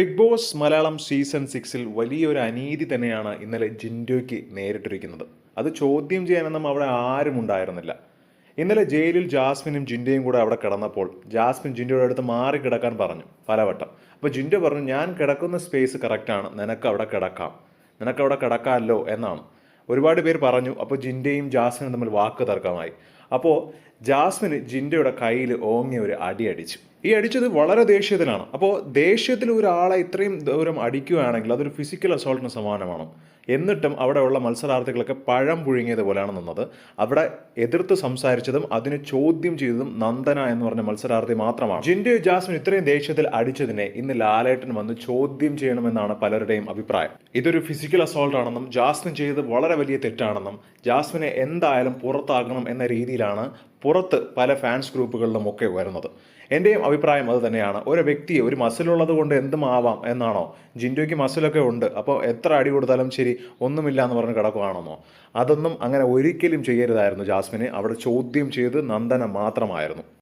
Big boss Malayalam season സിക്സിൽ വലിയൊരു അനീതി തന്നെയാണ് ഇന്നലെ ജിൻഡോയ്ക്ക് നേരിട്ടിരിക്കുന്നത്. അത് ചോദ്യം ചെയ്യാനൊന്നും അവിടെ ആരും ഉണ്ടായിരുന്നില്ല. ഇന്നലെ ജയിലിൽ ജാസ്മിനും ജിൻഡോയും കൂടെ അവിടെ കിടന്നപ്പോൾ ജാസ്മിൻ ജിൻഡോയുടെ അടുത്ത് മാറി കിടക്കാൻ പറഞ്ഞു പലവട്ടം. അപ്പോൾ ജിൻഡോ പറഞ്ഞു ഞാൻ കിടക്കുന്ന സ്പേസ് കറക്റ്റാണ് നിനക്ക് അവിടെ കിടക്കാം. നിനക്ക് അവിടെ കിടക്കാമല്ലോ എന്നാണ്. ഒരുപാട് പേര് പറഞ്ഞു. അപ്പോൾ ജിൻഡയും ജാസ്മിനും തമ്മിൽ വാക്ക് തർക്കമായി. അപ്പോൾ ജാസ്മിന് ജിൻഡയുടെ കയ്യിൽ ഓങ്ങി ഒരു അടി അടിച്ചു. ഈ അടിച്ചത് വളരെ ദേഷ്യത്തിലാണ്. അപ്പോൾ ദേഷ്യത്തിൽ ഒരാളെ ഇത്രയും ദൂരം അടിക്കുകയാണെങ്കിൽ അതൊരു ഫിസിക്കൽ അസോൾട്ടിന് സമാനമാണ്. എന്നിട്ടും അവിടെയുള്ള മത്സരാർത്ഥികളൊക്കെ പഴം പുഴുങ്ങിയത് പോലെയാണ് നിന്നത്. അവിടെ എതിർത്ത് സംസാരിച്ചതും അതിനെ ചോദ്യം ചെയ്തതും നന്ദന എന്ന് പറഞ്ഞ മത്സരാർത്ഥി മാത്രമാണ്. ജിൻഡു ജാസ്മിൻ ഇത്രയും ദേഷ്യത്തിൽ അടിച്ചതിനെ ഇന്ന് ലാലേട്ടൻ വന്ന് ചോദ്യം ചെയ്യണമെന്നാണ് പലരുടെയും അഭിപ്രായം. ഇതൊരു ഫിസിക്കൽ അസോൾട്ട് ആണെന്നും ജാസ്മിൻ ചെയ്തത് വളരെ വലിയ തെറ്റാണെന്നും ജാസ്മിനെ എന്തായാലും പുറത്താക്കണം എന്ന രീതിയിലാണ് പുറത്ത് പല ഫാൻസ് ഗ്രൂപ്പുകളിലും ഒക്കെ വരുന്നത്. എന്റെയും അഭിപ്രായം അത് തന്നെയാണ്. ഒരു വ്യക്തിയെ ഒരു മസിലുള്ളത് കൊണ്ട് എന്തും ആവാം എന്നാണോ? ജിൻഡോയ്ക്ക് മസിലൊക്കെ ഉണ്ട്. അപ്പോൾ എത്ര അടി കൊടുത്താലും ശരി ഒന്നുമില്ല എന്ന് പറഞ്ഞ് കിടക്കുകയാണെന്നോ അതൊന്നും അങ്ങനെ ഒരിക്കലും ചെയ്യരുതായിരുന്നു ജാസ്മിനെ. അവിടെ ചോദ്യം ചെയ്ത് നന്ദന മാത്രമായിരുന്നു.